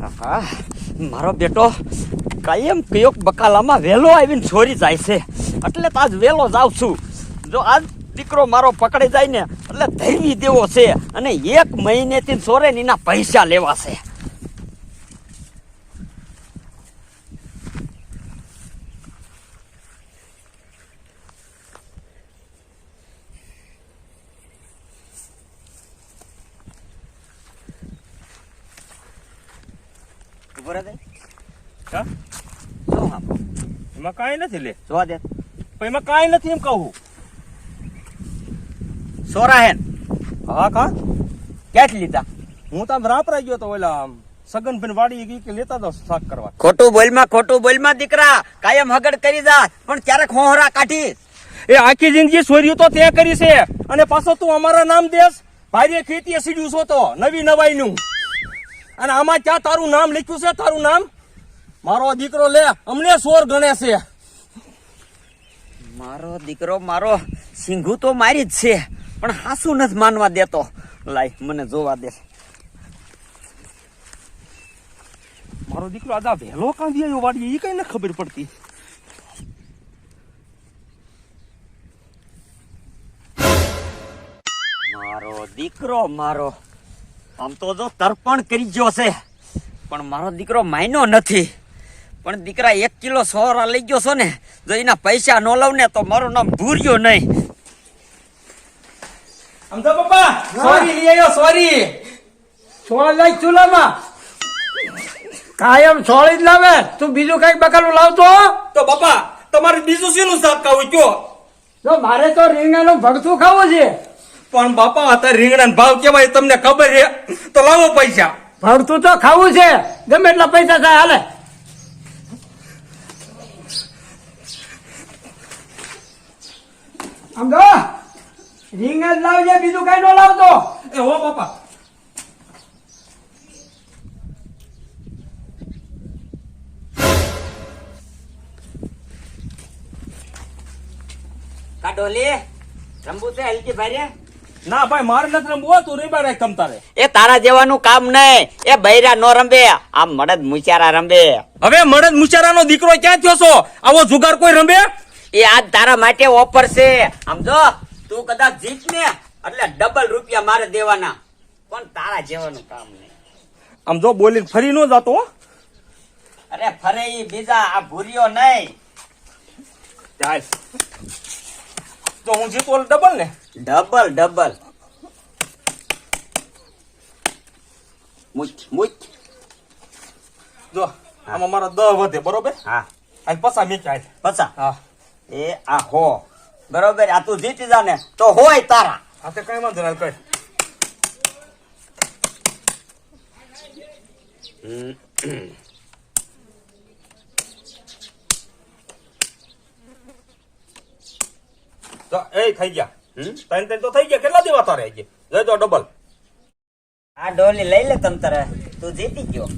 હા મારો બેટો કાયમ કયોક બકાલામાં વહેલો આવીને છોરી જાય છે. એટલે તો આજ વહેલો જાઉં છું. જો આજ દીકરો મારો પકડી જાય ને, એટલે ધૈર્ય દેવો છે. અને એક મહિનેથી છોરે એના પૈસા લેવા છે. ઊભો રહે હા? શું આમ એમાં કાંઈ નથી લે. જોવા દે. પણ એમાં કાંઈ નથી એમ કહું. સોરા હેન હા કા? ક્યાંથી લીધા? હું તો આમ રાપરાઈ ગયો તો ઓલા આમ સગનભાઈ વાડી ગઈ કે લેતા દો શાક કરવા. ખોટું બોલમાં ખોટું બોલમાં દીકરા. કાયમ હગડ કરી જા. પણ ક્યારેક હોહરા કાઢી એ આખી જિંદગી સોર્યું તો તે કરી છે. અને પાછો તું અમારા નામ દેશ. ભાઈ ખેતીએ સીડ્યું છો તો. નવી નવાઈ નું અને આમાં ક્યાં તારું નામ લખ્યું છે? તારું નામ? મારો દીકરો લે અમને સોર ગણે છે. મારો દીકરો મારો સિંઘુ તો મારી જ છે પણ હાસુ નથી માનવા દેતો. લાય મને જોવા દે. મારો દીકરો આદા વહેલો કાંધી આવ્યો વાડીએ એ કઈ ન ખબર પડતી. મારો દીકરો મારો. આમ તો જો તર્પણ કરી ગયો છે. પણ મારો દીકરો માયનો નથી. પણ દીકરા એક કિલો સોરા લઈ ગયો છો ને જો એના પૈસા ન લઉં ને તો મારું નામ ભૂર્યો નહીં. આમ તો પપ્પા સોરી લઈ આવ્યો સોરી. છોડ લાગ ચૂલામાં. કાયમ છોડી જ લાવે. તું બીજું કંઈક બકાલું લાવતો તો બાપા તમારે બીજું શેનું શાક ખાવું કયો જો મારે તો રીંગણાનું ભગતું ખાવું છે. પણ બાપા અત્યારે રીંગણા ભાવ કેવાય તમને ખબર છે? તો લાવો પૈસા. ભરતું તો ખાવું છે. ગમે એટલા પૈસા થાય હાલે. સમજો રીંગણ લાવજે બીજું કઈ નો લાવતો. એ હો બાપા. કાઢોલી રંબુ છે હલકી ભાઈ ના ભાઈ મારે નથી રમવું. તું રીબા રાખ તમ તારે. એ તારા જેવાનું કામ નહીં એ બૈરા નો રમે. આમ મડદ મુચારા રમે. હવે મડદ મુચારા નો દીકરો ક્યાં થયો છો? આવો જુગાર કોઈ રમે? એ આજ તારા માટે ઓફર છે. સમજો તું કદાચ જીત ને એટલે ડબલ રૂપિયા મારે દેવાના. પણ તારા જેવાનું કામ નહીં આમ જો બોલીને ફરી નો જાતો હો. અરે ફરે બીજા આ ભૂર્યો નહીં ચાલ. તો હું જીતો ડબલ ને? ડબલ ડબલ મુચ મુચ જો આમાં મારા દહ વધે બરોબર? હા. અને પસા મેં ચાલ પસા. હા. એ આ હો. બરોબર આ તું જીતી જા ને તો હોય તારા. આ તો કઈ વાંધો ના કઈ તો એ થઈ ગયા. હમ? તને ત્રણ તો થઈ ગયા. કેટલા દેવા તારે જઈ તો ડબલ આ ડોલી લઈ લે તમ તારે. તું જીતી ગયો.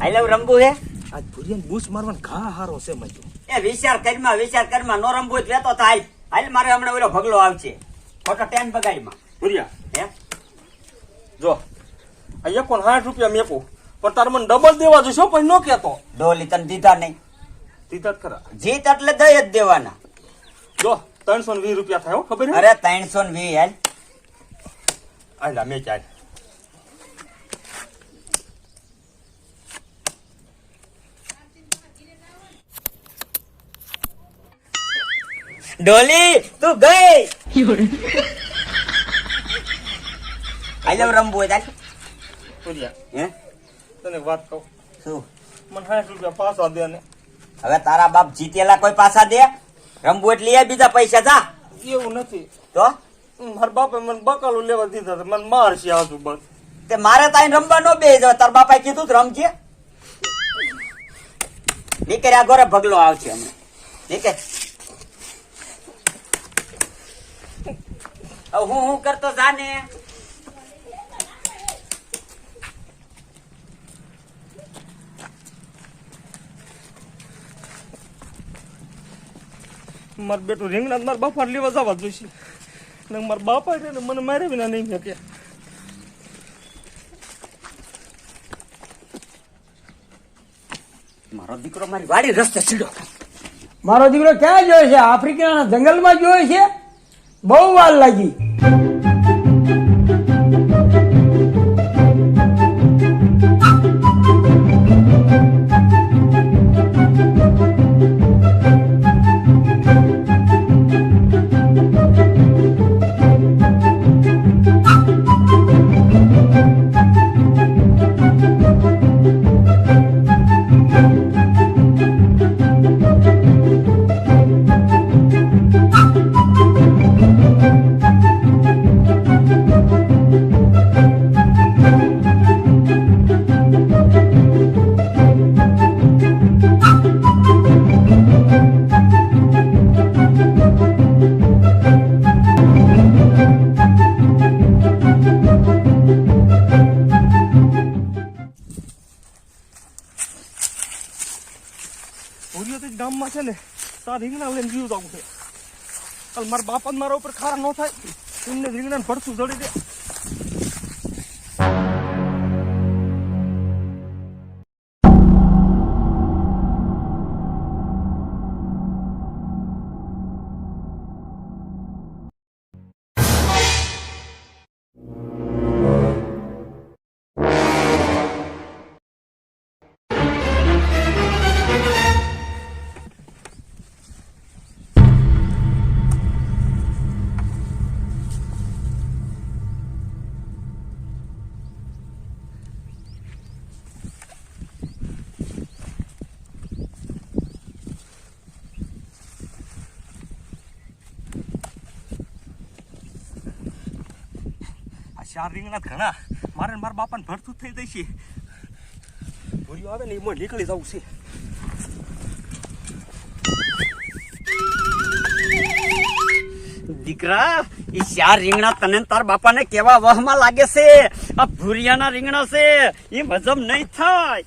હાલો રંબુ હે? આજ ભુરિયન બૂસ મારવાન ઘા હારો છે મજો. એ વિચાર કરમાં વિચાર કરમાં નો રંબુ હોય તો વેતો તો હાલ. હાલ મારે હમણાં ઓલો ભગલો આવશે. ખોટો ટાઈમ બગાડીમાં ભુરિયા. હે? જો આ એકોન સાઠ રૂપિયા મેકું. પણ તારે મને ડબલ દેવા જોઈશે હો, પછી નો કેતો ડોલી તને દીધા નહીં. દીધા જ ખરા. જીત એટલે દઈ જ દેવાના. જો ત્રણસો વીસ રૂપિયા થાય ખબર અરે ત્રણસો ને વી હાલ આલા મેં ચાલ ડોલી તું ગઈ? હાલે રંબુ હોય ચાલ. ભુરિયા હે? તને વાત કહું. શું? મને સાઠ રૂપિયા પાછા દે ને. હવે તારા બાપ જીતેલા કોઈ પાછા દે? રમવું એટલે એ બીજા પૈસા જા. એવું નથી. તો? મારા બાપે મને બકાલું લેવા દીધા હતા. મને મારશે આજુ બસ. તે મારે તાઈ રમવા નો બે તાર બાપાએ કીધું રમજે. નીકળે આ ઘરે ભગલો આવશે અમે નીકળે હું હું કરતો જાને? માર બેટું રીંગણા મારા બાપા લેવા જવા જોઈશે. ને મારા બાપા એટલે મને મારે વિના નહીં શકે મારો દીકરો મારી વાડી રસ્તે સીડો મારો દીકરો ક્યાં જોયો છે? આફ્રિકાના જંગલમાં જોયો છે? બહુ વાર લાગી. છે ને, તાર રીંગણા લઈને જીવ જવું છે. મારા બાપા મારા ઉપર ખારા ન થાય. એમને રીંગણાને ભરતું જડી દે. ચાર રીંગણા ઘણા. મારે મારા બાપાને ભરતું થઈ જશે ભૂર્યો આવે ને એમાં નીકળી જવું છે. દીકરા, એ ચાર રીંગણા તને તાર બાપાને કેવા વહમાં લાગે છે? આ ભૂરિયાના રીંગણા છે. એ હજમ નહીં થાય.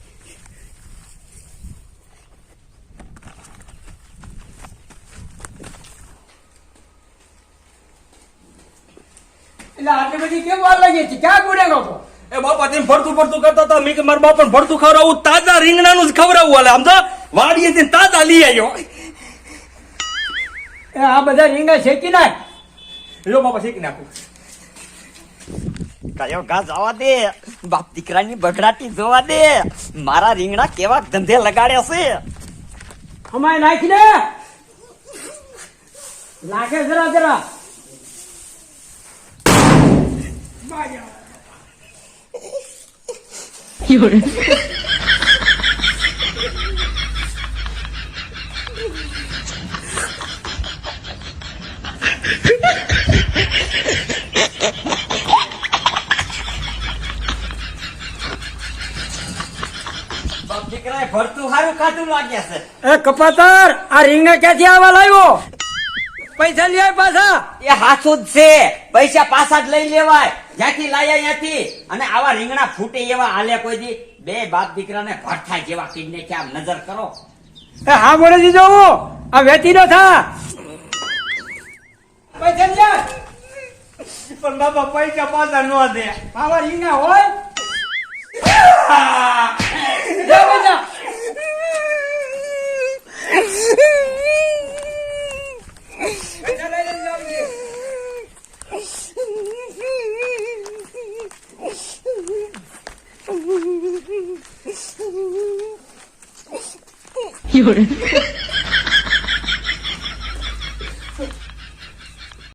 એટલે આટલી બધી કેમ વાર લાગી છે ક્યાં ગુડે ગયો એ બાપા તેમ ભરતું ભરતું કરતા હતા. મેં કે મારા બાપાને ભરતું ખવડાવું તાજા રીંગણાનું જ ખવડાવું. હાલે આમ તો વાડીએથી તાજા લઈ આવ્યો. એ આ બધા રીંગણા શેકી નાખ. લો બાપા શેકી નાખું. કયો ઘા જવા દે. બાપ દીકરાની બગડાટી જોવા દે. મારા રીંગણા કેવા ધંધે લગાડ્યા છે. અમાય નાખી દે. નાખે જરા જરા. બાપ દીકરાએ ભરતું સારું કાઢું લાગ્યા છે એ કપાતર આ રીંગણા ક્યાંથી આવા લાવ્યો પૈસા લઈ આય પાછા એ હાથું જ છે પૈસા પાછા જ લઈ લેવાય જ્યાંથી લાયા ત્યાંથી અને આવા રીંગણા ફૂટે એવા હાલે કોઈ દી? બે બાપ દીકરાને ભરથા જેવા કીડને કે આમ નજર કરો. એ હા મોડે દીધો હું આ વેતી ન થા પૈસા પણ બાપા પૈસા પાછા ન દે. આવા રીંગણા હોય? 有人，